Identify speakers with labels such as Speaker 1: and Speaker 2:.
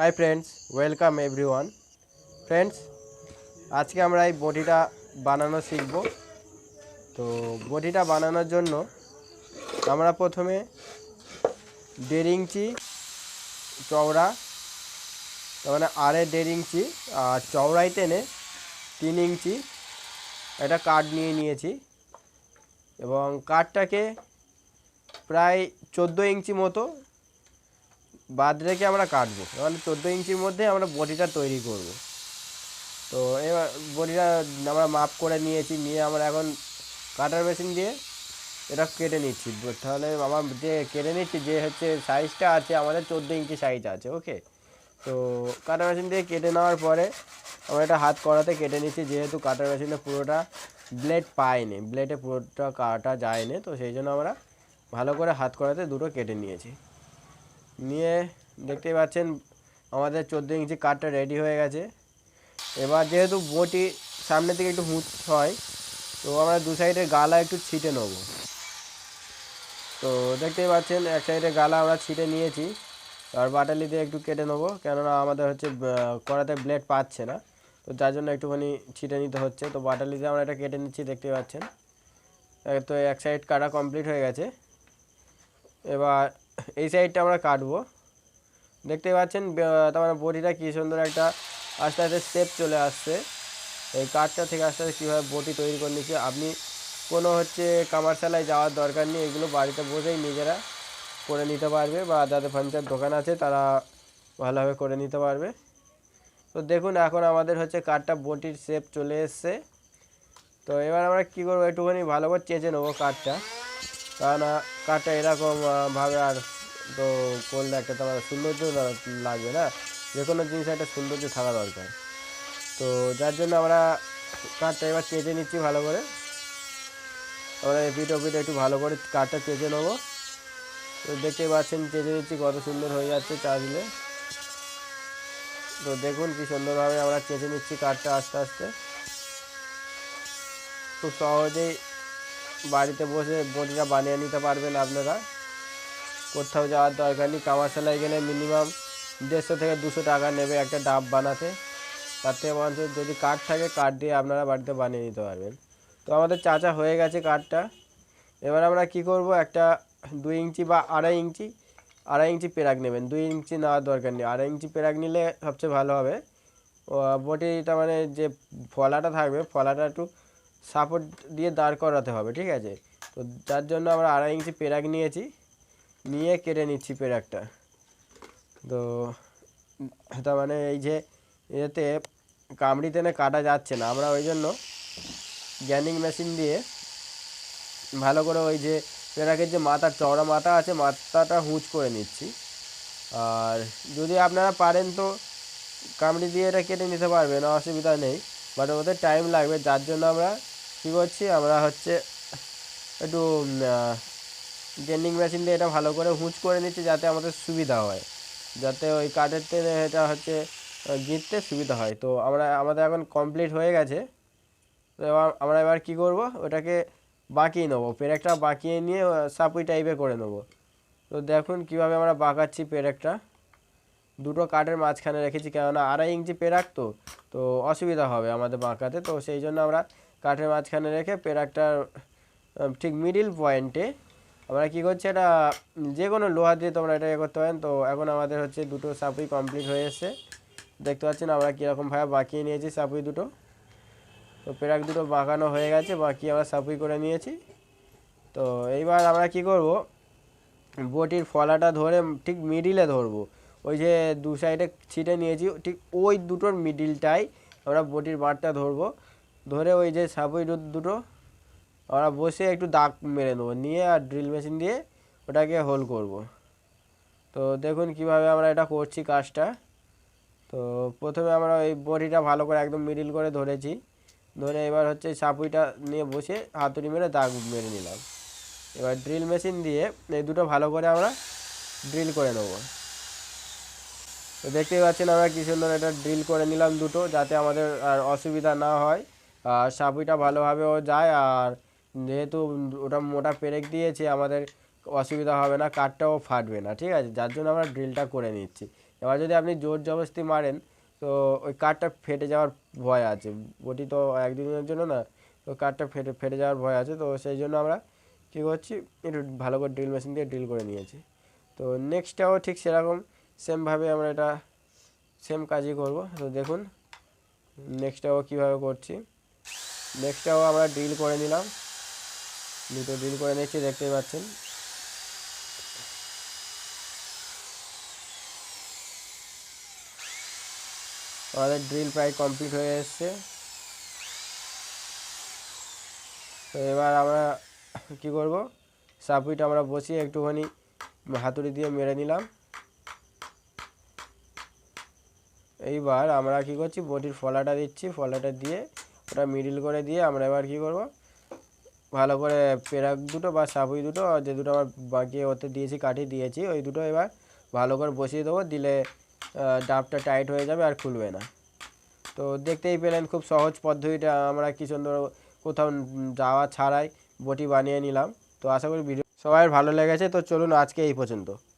Speaker 1: Hi friends welcome everyone friends আজকে আমরা এই বডিটা বানানো শিখব। তো বডিটা বানানোর জন্য আমরা প্রথমে দেড় ইঞ্চি চওড়া তার মানে আড়ে দেড় ইঞ্চি, আর চওড়াই টেনে তিন ইঞ্চি একটা কাঠ নিয়ে নিয়েছি। এবং কাঠটাকে প্রায় চোদ্দ ইঞ্চি মতো বাদ রেখে আমরা কাটবো। মানে চোদ্দ ইঞ্চির মধ্যে আমরা বডিটা তৈরি করব। তো এবার বডিটা আমরা মাপ করে নিয়েছি, নিয়ে আমরা এখন কাটার মেশিন দিয়ে এটা কেটে নিচ্ছি। তাহলে আমার যে কেটে নিচ্ছি, যে হচ্ছে সাইজটা আছে, আমাদের চোদ্দ ইঞ্চি সাইজ আছে ওকে তো কাটার মেশিন দিয়ে কেটে নেওয়ার পরে আমরা এটা হাত করাতে কেটে নিচ্ছি, যেহেতু কাটার মেশিনে পুরোটা ব্লেড পায়নি ব্লেডে পুরোটা কাটা যায়নি, তো সেই জন্য আমরা ভালো করে হাত করাতে দুটো কেটে নিয়েছি। নিয়ে দেখতেই পাচ্ছেন, আমাদের চোদ্দ ইঞ্চি কাঠটা রেডি হয়ে গেছে। এবার যেহেতু বটি সামনে থেকে একটু হুঁচ হয়, তো আমরা দু সাইডে গালা একটু ছিটে নেব। তো দেখতেই পাচ্ছেন, এক সাইডে গালা আমরা ছিটে নিয়েছি, আর বাটালি দিয়ে একটু কেটে নেব, কেননা আমাদের হচ্ছে কড়াতে ব্লেড পাচ্ছে না, তো যার জন্য একটুখানি ছিটে নিতে হচ্ছে। তো বাটালি দিয়ে আমরা এটা কেটে নিচ্ছি, দেখতেই পাচ্ছেন। তো এক সাইড কাটা কমপ্লিট হয়ে গেছে। এবার এই সাইডটা আমরা কাটবো। দেখতে পাচ্ছেন তার মানে বটিটা কী সুন্দর একটা আস্তে আস্তে স্টেপ চলে আসছে। এই কাঠটা থেকে আস্তে আস্তে কীভাবে বটি তৈরি করে নিচ্ছে, আপনি কোনো হচ্ছে কামারশালায় যাওয়ার দরকার নেই, এগুলো বাড়িতে বসেই নিজেরা করে নিতে পারবে বা যাদের ফার্নিচার দোকান আছে তারা ভালোভাবে করে নিতে পারবে। তো দেখুন, এখন আমাদের হচ্ছে কাঠটা বটির শেপ চলে এসছে। তো এবার আমরা কী করব, একটুখানি ভালো করে চেঁচে নেব কাঠটা। কারণ কাঠটা এরকম ভাবে আর তো করলে একটা তোমার সৌন্দর্য লাগবে না। যে কোনো জিনিস একটা সৌন্দর্য থাকা দরকার। তো যার জন্য আমরা কাঠটা এবার চেঁচে নিচ্ছি ভালো করে। আমরা এপিট ওপিট একটু ভালো করে কাঠটা চেঁচে নেব। তো দেখতে পাচ্ছেন চেঁচে নিচ্ছি, কত সুন্দর হয়ে যাচ্ছে চাষলে তো দেখুন কি সুন্দরভাবে আমরা চেঁচে নিচ্ছি কাঠটা আস্তে আস্তে। খুব সহজেই বাড়িতে বসে বটিটা বানিয়ে নিতে পারবেন আপনারা। কোথাও যাওয়ার দরকার নেই, কামারশালায় গেলে মিনিমাম দেড়শো থেকে দুশো টাকা নেবে একটা ডাব বানাতে। তার থেকে বরঞ্চ যদি কাঠ থাকে কাঠ দিয়ে আপনারা বাড়িতে বানিয়ে নিতে পারবেন। তো আমাদের চাচা হয়ে গেছে কাঠটা এবার আমরা কি করব, একটা দুই ইঞ্চি বা আড়াই ইঞ্চি আড়াই ইঞ্চি পেরাক নেবেন। দুই ইঞ্চি নেওয়ার দরকার নেই। আড়াই ইঞ্চি পেরাক নিলে সবচেয়ে ভালো হবে। বটিটা মানে যে ফলাটা থাকবে, ফলাটা একটু সাপোর্ট দিয়ে দাঁড় করাতে হবে, ঠিক আছে? তো যার জন্য আমরা আড়াই ইঞ্চি পেরাক নিয়েছি, নিয়ে কেটে নিচ্ছি পেরাকটা। তো তার মানে এই যে এতে কামড়ি টেনে কাটা যাচ্ছে না, আমরা ওই জন্য গ্যানিং মেশিন দিয়ে ভালো করে ওই যে পেরাকের যে মাথার, চওড়া মাথা আছে, মাথাটা হুঁচ করে নিচ্ছি। আর যদি আপনারা পারেন তো কামড়ি দিয়ে এটা কেটে নিতে পারবেন, অসুবিধা নেই। বাট ওদের টাইম লাগবে, যার জন্য আমরা কী করছি, আমরা হচ্ছে একটু গ্রেন্ডিং মেশিন দিয়ে এটা ভালো করে হুঁচ করে নিচ্ছি যাতে আমাদের সুবিধা হয়। যাতে ওই কাঠের তেলে এটা হচ্ছে গিঁথতে সুবিধা হয়। তো আমরা, আমাদের এখন কমপ্লিট হয়ে গেছে। তো এবার আমরা এবার কী করব, ওটাকে বাঁকিয়ে নেব। পেরেকটা বাঁকিয়ে নিয়ে সাপুই টাইপে করে নেব। তো দেখুন কীভাবে আমরা বাঁকাচ্ছি পেরেকটা। দুটো কাঠের মাঝখানে রেখেছি, কেননা আড়াই ইঞ্চি পেরাক তো তো অসুবিধা হবে আমাদের বাঁকাতে। তো সেই জন্য আমরা কাঠের মাঝখানে রেখে পেরাকটার ঠিক মিডিল পয়েন্টে আমরা কী করছি এটা যে কোনো লোহা দিয়ে তোমরা এটা ইয়ে করতে পারেন। তো এখন আমাদের হচ্ছে দুটো সাপুই কমপ্লিট হয়ে এসছে। দেখতে পাচ্ছেন আমরা কীরকমভাবে বাঁকিয়ে নিয়েছি সাপুই দুটো। তো পেরাক দুটো বাঁকানো হয়ে গেছে, বাকি আমরা সাপুই করে নিয়েছি। তো এইবার আমরা কি করব, বটির ফলাটা ধরে ঠিক মিডিলে ধরবো। ওই যে দু সাইডে ছিটে নিয়েছি, ঠিক ওই দুটোর মিডিলটাই আমরা বটির বাঁটটা ধরবো। ধরে ওই যে সাপুই দুটো আমরা বসে একটু দাগ মেরে নেব, নিয়ে আর ড্রিল মেশিন দিয়ে ওটাকে হোল করব। তো দেখুন কীভাবে আমরা এটা করছি কাজটা। তো প্রথমে আমরা ওই বটিটা ভালো করে একদম মিডিল করে ধরেছি। ধরে এবার হচ্ছে সাপুইটা নিয়ে বসে হাতুড়ি মেরে দাগ মেরে নিলাম। এবার ড্রিল মেশিন দিয়ে এই দুটো ভালো করে আমরা ড্রিল করে নেব। তো দেখতেই পাচ্ছেন আমরা কি সুন্দর এটা ড্রিল করে নিলাম দুটো, যাতে আমাদের আর অসুবিধা না হয়। আর সাপুইটা ভালোভাবেও যায়, আর যেহেতু ওটা মোটা পেরেক দিয়েছে, আমাদের অসুবিধা হবে না, কাঠটাও ফাটবে না, ঠিক আছে? যার জন্য আমরা ড্রিলটা করে নিচ্ছি। এবার যদি আপনি জোর জবরদস্তি মারেন, তো ওই কাঠটা ফেটে যাওয়ার ভয় আছে। বটি তো এক একদিনের জন্য না, তো কাঠটা ফেটে ফেটে যাওয়ার ভয় আছে, তো সেই জন্য আমরা কী করছি, একটু ভালো করে ড্রিল মেশিন দিয়ে ড্রিল করে নিয়েছি। তো নেক্সটটাও ঠিক সেরকম সেমভাবে আমরা এটা সেম কাজই করব। তো দেখুন নেক্সটটাও কীভাবে করছি। নেক্সটটাও আমরা ড্রিল করে নিলাম। দুটো ড্রিল করে নিচ্ছি, দেখতেই পাচ্ছেন। আমাদের ড্রিল প্রায় কমপ্লিট হয়ে এসছে। তো এবার আমরা কি করব? সাপুইটা আমরা বসিয়ে একটুখানি হাতুড়ি দিয়ে মেরে নিলাম। এইবার আমরা কি করছি, বটির ফলাটা দিচ্ছি, ফলাটা দিয়ে ওটা মিডিল করে দিয়ে আমরা এবার কি করব, ভালো করে পেরাক দুটো বা সাপুই দুটো যে দুটো আমার বাকি ওতে দিয়েছি, কাঠি দিয়েছি, ওই দুটো এবার ভালো করে বসিয়ে দেবো, দিলে ডাবটা টাইট হয়ে যাবে আর খুলবে না। তো দেখতেই পেলেন খুব সহজ পদ্ধতিটা, আমরা কি সুন্দর কোথাও যাওয়া ছাড়াই বটি বানিয়ে নিলাম। তো আশা করি ভিডিও সবাই ভালো লেগেছে, তো চলুন আজকে এই পর্যন্ত।